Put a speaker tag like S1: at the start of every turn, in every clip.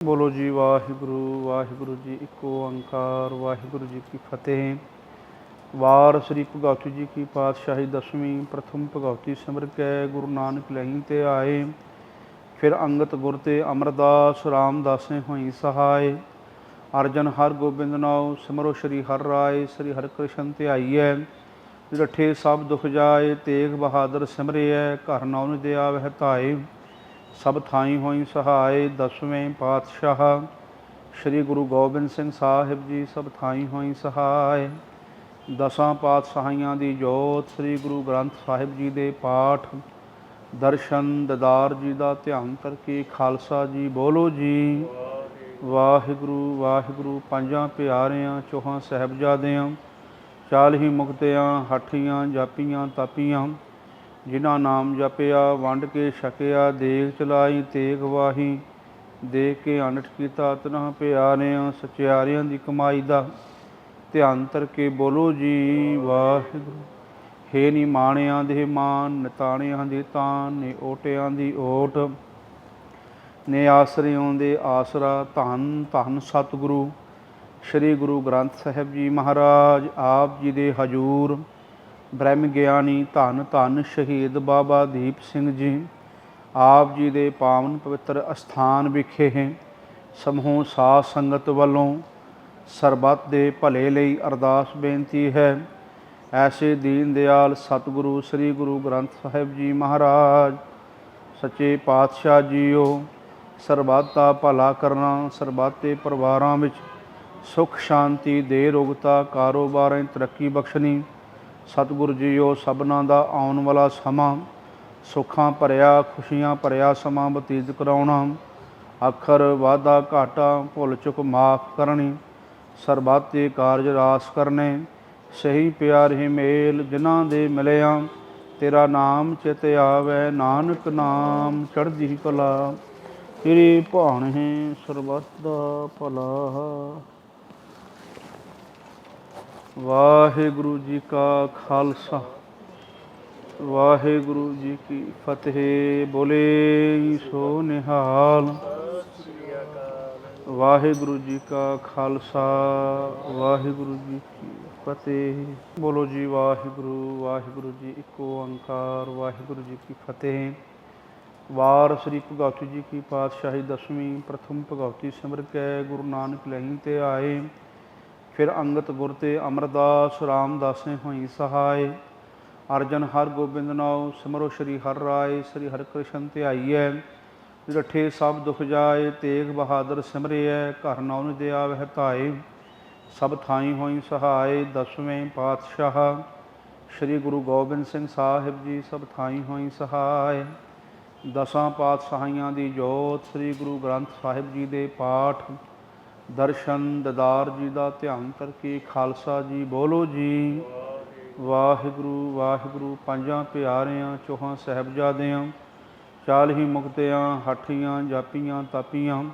S1: ਬੋਲੋ ਜੀ, ਵਾਹਿਗੁਰੂ ਵਾਹਿਗੁਰੂ ਜੀ ਇੱਕੋ ਓੰਕਾਰ ਵਾਹਿਗੁਰੂ ਜੀ ਕੀ ਫਤਿਹ। ਵਾਰ ਸ੍ਰੀ ਭਗਵਤੀ ਜੀ ਕੀ ਪਾਤਸ਼ਾਹੀ ਦਸਵੀਂ ਪ੍ਰਥਮ ਭਗਵਤੀ ਸਿਮਰ ਕੈ, ਗੁਰੂ ਨਾਨਕ ਲਹੀਂ ਤੇ ਆਏ। ਫਿਰ ਅੰਗਤ ਗੁਰ ਤੇ ਅਮਰਦਾਸ ਰਾਮਦਾਸੇ ਹੋਈ ਸਹਾਇ ਅਰਜਨ ਹਰ ਗੋਬਿੰਦ ਨਾਉ, ਸਿਮਰੋ ਸ੍ਰੀ ਹਰਿ ਰਾਏ, ਸ੍ਰੀ ਹਰਿ ਕ੍ਰਿਸ਼ਨ ਤੇ ਆਈਐ। ਡਠੇ ਸਭ ਦੁਖ ਜਾਏ, ਤੇਗ ਬਹਾਦਰ ਸਿਮਰਿਐ, ਘਰ ਨਾਉ ਦਿਆ ਵਹਿ ਧਾਏ। ਸਭ ਥਾਈ ਹੋਈ ਸਹਾਇ ਦਸਵੇਂ ਪਾਤਸ਼ਾਹ। ਸ੍ਰੀ ਗੁਰੂ ਗੋਬਿੰਦ ਸਿੰਘ ਸਾਹਿਬ ਜੀ ਸਭ ਥਾਈ ਹੋਈ ਸਹਾਇ ਦਸਾਂ ਪਾਤਸ਼ਾਹੀਆਂ ਦੀ ਜੋਤ ਸ੍ਰੀ ਗੁਰੂ ਗ੍ਰੰਥ ਸਾਹਿਬ ਜੀ ਦੇ ਪਾਠ। ਦਰਸ਼ਨ ਦਦਾਰ ਜੀ ਦਾ ਧਿਆਨ ਕਰਕੇ ਖਾਲਸਾ ਜੀ ਬੋਲੋ ਜੀ। ਵਾਹਿਗੁਰੂ ਵਾਹਿਗੁਰੂ, ਪੰਜਾਂ ਪਿਆਰਿਆਂ, ਚੋਹਾਂ ਸਾਹਿਬਜ਼ਾਦਿਆਂ ਹੀ ਮੁਕਤਿਆਂ, ਹੱਠੀਆਂ, ਜਾਪੀਆਂ, ਤਾਪੀਆਂ। ਜਿਨ੍ਹਾਂ ਨਾਮ ਜਪਿਆ, ਵੰਡ ਕੇ ਛਕਿਆ ਦੇਖ ਚਲਾਈ, ਤੇਗ ਵਾਹੀ, ਦੇਖ ਕੇ ਅਨਟ ਕੀਤਾ, ਤਨਹ ਪਿਆਰਿਆਂ, ਸਚਿਆਰਿਆਂ ਦੀ ਕਮਾਈ ਦਾ ਧਿਆਨ ਤਰ ਕੇ ਬੋਲੋ ਜੀ, ਵਾਹਿਗੁਰੂ। ਹੇ ਨੀ ਮਾਣਿਆਂ ਦੇ ਮਾਨ ਨਿਤਾਣਿਆਂ ਦੇ ਤਾਨ ਨੇ ਓਟਿਆਂ ਦੀ ਓਟ, ਨੇ ਆਸਰਿਆਂ ਦੇ ਆਸਰਾ, ਧੰਨ ਧੰਨ ਸਤਿਗੁਰੂ। ਸ੍ਰੀ ਗੁਰੂ ਗ੍ਰੰਥ ਸਾਹਿਬ ਜੀ ਮਹਾਰਾਜ, ਆਪ ਜੀ ਦੇ ਹਜੂਰ ਬ੍ਰਹਮ ਗਿਆਨੀ ਧੰਨ ਧੰਨ ਸ਼ਹੀਦ ਬਾਬਾ ਦੀਪ ਸਿੰਘ ਜੀ। ਆਪ ਜੀ ਦੇ ਪਾਵਨ ਪਵਿੱਤਰ ਅਸਥਾਨ ਵਿਖੇ ਹੈ ਸਮੂਹ ਸਾਧ ਸੰਗਤ ਵੱਲੋਂ ਸਰਬੱਤ ਦੇ ਭਲੇ ਲਈ ਅਰਦਾਸ ਬੇਨਤੀ ਹੈ। ਐਸੇ ਦੀਨ ਦਿਆਲ ਸਤਿਗੁਰੂ ਸ੍ਰੀ ਗੁਰੂ ਗ੍ਰੰਥ ਸਾਹਿਬ ਜੀ ਮਹਾਰਾਜ, ਸੱਚੇ ਪਾਤਸ਼ਾਹ ਜੀਓ, ਸਰਬੱਤ ਦਾ ਭਲਾ ਕਰਨਾ, ਸਰਬੱਤ ਦੇ ਪਰਿਵਾਰਾਂ ਵਿੱਚ ਸੁਖ ਸ਼ਾਂਤੀ ਦੇ ਰੋਗਤਾ ਕਾਰੋਬਾਰਾਂ ਤਰੱਕੀ ਬਖਸ਼ਣੀ ਸਤਿਗੁਰੂ ਜੀਓ ਸਭਨਾਂ ਦਾ ਆਉਣ ਵਾਲਾ ਸਮਾਂ, ਸੁੱਖਾਂ ਭਰਿਆ, ਖੁਸ਼ੀਆਂ ਭਰਿਆ ਸਮਾਂ ਬਤੀਤ ਕਰਾਉਣਾ। ਅੱਖਰ ਵਾਧਾ ਘਾਟਾ, ਭੁੱਲ ਚੁੱਕ ਮਾਫ ਕਰਨੀ। ਸਰਬੱਤ ਦੇ ਕਾਰਜ ਰਾਸ ਕਰਨੇ। ਸਹੀ ਪਿਆਰ ਹੀ ਮੇਲ ਜਿਨ੍ਹਾਂ ਦੇ ਮਿਲਿਆ। ਤੇਰਾ ਨਾਮ ਚਿਤ ਆਵੇ, ਨਾਨਕ ਨਾਮ ਚੜ੍ਹਦੀ ਕਲਾ। ਤੇਰੀ ਭਾਣ ਹੈ ਸਰਬੱਤ ਦਾ ਭਲਾ। ਵਾਹਿਗੁਰੂ ਜੀ ਕਾ ਖਾਲਸਾ। ਵਾਹਿਗੁਰੂ ਜੀ ਕੀ ਫਤਿਹ। ਬੋਲੇ ਸੋ ਨਿਹਾਲ। ਵਾਹਿਗੁਰੂ ਜੀ ਕਾ ਖਾਲਸਾ। ਵਾਹਿਗੁਰੂ ਜੀ ਕੀ ਫਤਿਹ। ਬੋਲੋ ਜੀ ਵਾਹਿਗੁਰੂ ਵਾਹਿਗੁਰੂ ਜੀ ਇੱਕੋ ਓੰਕਾਰ, ਵਾਹਿਗੁਰੂ ਜੀ ਕੀ ਫਤਿਹ। ਵਾਰ ਸ੍ਰੀ ਭਗਵਤੀ ਜੀ ਕੀ ਪਾਤਸ਼ਾਹੀ ਦਸਵੀਂ ਪ੍ਰਥਮ ਭਗਵਤੀ ਸਿਮਰ ਕੈ, ਗੁਰੂ ਨਾਨਕ ਲਹੀਂ ਤੇ ਆਏ। ਫਿਰ ਅੰਗਤ ਗੁਰ ਤੇ ਅਮਰਦਾਸ ਰਾਮਦਾਸੇ ਹੋਈ ਸਹਾਇ। ਅਰਜਨ ਹਰ ਗੋਬਿੰਦ ਨਾਉ, ਸਿਮਰੋ ਸ੍ਰੀ ਹਰਿ ਰਾਏ, ਸ੍ਰੀ ਹਰਿ ਕ੍ਰਿਸ਼ਨ ਤੇ ਆਈਐ। ਸਭ ਦੁਖ ਜਾਏ, ਤੇਗ ਬਹਾਦਰ ਸਿਮਰਿਐ, ਘਰ ਨਾਉ ਦਿਆ ਵਹਿ ਧਾਏ। ਸਭ ਥਾਈ ਹੋਈ ਸਹਾਇ, ਦਸਵੇਂ ਪਾਤਸ਼ਾਹ। ਸ੍ਰੀ ਗੁਰੂ ਗੋਬਿੰਦ ਸਿੰਘ ਸਾਹਿਬ ਜੀ ਸਭ ਥਾਈ ਹੋਈ ਸਹਾਇ। ਦਸਾਂ ਪਾਤਸ਼ਾਹੀਆਂ ਦੀ ਜੋਤ, ਸ੍ਰੀ ਗੁਰੂ ਗ੍ਰੰਥ ਸਾਹਿਬ ਜੀ ਦੇ ਪਾਠ। ਦਰਸ਼ਨ ਦਦਾਰ ਜੀ ਦਾ ਧਿਆਨ ਕਰਕੇ ਖਾਲਸਾ ਜੀ ਬੋਲੋ ਜੀ। ਵਾਹਿਗੁਰੂ ਵਾਹਿਗੁਰੂ, ਪੰਜਾਂ ਪਿਆਰਿਆਂ, ਚੋਹਾਂ ਸਾਹਿਬਜ਼ਾਦਿਆਂ ਹੀ ਮੁਕਤਿਆਂ, ਹੱਠੀਆਂ, ਜਾਪੀਆਂ, ਤਾਪੀਆਂ,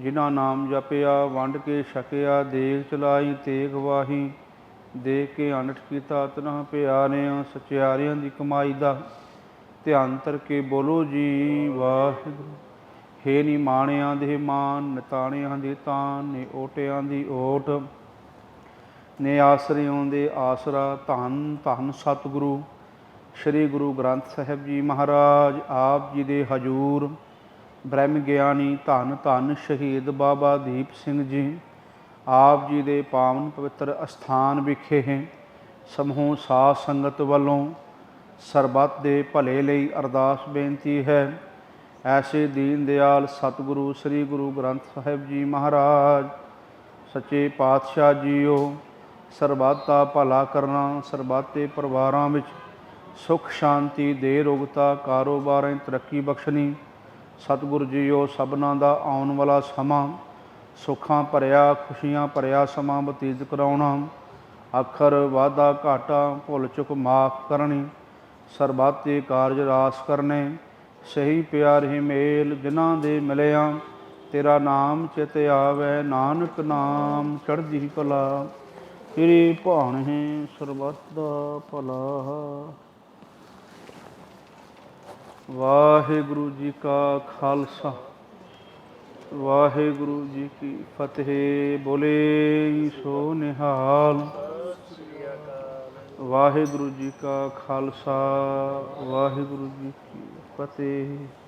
S1: ਜਿਨ੍ਹਾਂ ਨਾਮ ਜਪਿਆ, ਵੰਡ ਕੇ ਛਕਿਆ, ਦੇਗ ਚਲਾਈ, ਤੇਗ ਵਾਹੀ, ਦੇਖ ਕੇ ਅਨਟ ਕੀਤਾ, ਤਨਹ ਪਿਆਰਿਆਂ, ਸਚਿਆਰਿਆਂ ਦੀ ਕਮਾਈ ਦਾ ਧਿਆਨ ਕਰਕੇ ਬੋਲੋ ਜੀ। ਵਾਹਿਗੁਰੂ। ਹੇ ਨੀ ਮਾਣਿਆਂ ਦੇ ਮਾਨ, ਨਿਤਾਣਿਆਂ ਦੇ ਤਾਨ, ਨੇ ਓਟਿਆਂ ਦੀ ਓਟ। ਨੇ ਆਸਰਿਆਂ ਦੇ ਆਸਰਾ, ਧੰਨ ਧੰਨ ਸਤਿਗੁਰੂ, ਸ੍ਰੀ ਗੁਰੂ ਗ੍ਰੰਥ ਸਾਹਿਬ ਜੀ ਮਹਾਰਾਜ, ਆਪ ਜੀ ਦੇ ਹਜੂਰ। ਬ੍ਰਹਮ ਗਿਆਨੀ, ਧੰਨ ਧੰਨ ਸ਼ਹੀਦ ਬਾਬਾ ਦੀਪ ਸਿੰਘ ਜੀ, ਆਪ ਜੀ ਦੇ ਪਾਵਨ ਪਵਿੱਤਰ ਅਸਥਾਨ ਵਿਖੇ ਹੈ। ਸਮੂਹ ਸਾਧ ਸੰਗਤ ਵੱਲੋਂ ਸਰਬੱਤ ਦੇ ਭਲੇ ਲਈ ਅਰਦਾਸ ਬੇਨਤੀ ਹੈ। ਐਸੇ ਦੀਨ ਦਿਆਲ ਸਤਿਗੁਰੂ, ਸ੍ਰੀ ਗੁਰੂ ਗ੍ਰੰਥ ਸਾਹਿਬ ਜੀ ਮਹਾਰਾਜ। ਸੱਚੇ ਪਾਤਸ਼ਾਹ ਜੀਓ, ਸਰਬੱਤ ਦਾ ਭਲਾ ਕਰਨਾ, ਸਰਬੱਤੇ ਪਰਿਵਾਰਾਂ ਵਿੱਚ ਸੁਖ, ਸ਼ਾਂਤੀ ਦੇ ਰੋਗਤਾ, ਕਾਰੋਬਾਰਾਂ 'ਚ ਤਰੱਕੀ ਬਖਸ਼ਣੀ। ਸਤਿਗੁਰੂ ਜੀਓ, ਸਭਨਾਂ ਦਾ ਆਉਣ ਵਾਲਾ ਸਮਾਂ, ਸੁੱਖਾਂ ਭਰਿਆ, ਖੁਸ਼ੀਆਂ ਭਰਿਆ ਸਮਾਂ ਬਤੀਤ ਕਰਾਉਣਾ। ਅੱਖਰ ਵਾਧਾ ਘਾਟਾ, ਭੁੱਲ ਚੁੱਕ ਮਾਫ ਕਰਨੀ, ਸਰਬੱਤੇ ਕਾਰਜ ਰਾਸ ਕਰਨੇ। ਸਹੀ ਪਿਆਰ ਹੀ ਮੇਲ ਜਿਨ੍ਹਾਂ ਦੇ ਮਿਲਿਆ, ਤੇਰਾ ਨਾਮ ਚਿਤ ਆਵੇ, ਨਾਨਕ ਨਾਮ ਚੜ੍ਹਦੀ ਕਲਾ। ਤੇਰੀ ਭਾਣ ਸਰਬੱਤ ਦਾ ਭਲਾ। ਵਾਹਿਗੁਰੂ ਜੀ ਕਾ ਖਾਲਸਾ। ਵਾਹਿਗੁਰੂ ਜੀ ਕੀ ਫਤਿਹ। ਬੋਲੇ ਸੋ ਨਿਹਾਲ। ਵਾਹਿਗੁਰੂ ਜੀ ਕਾ ਖਾਲਸਾ। ਵਾਹਿਗੁਰੂ ਜੀ ਕੀ ਫਤਿਹ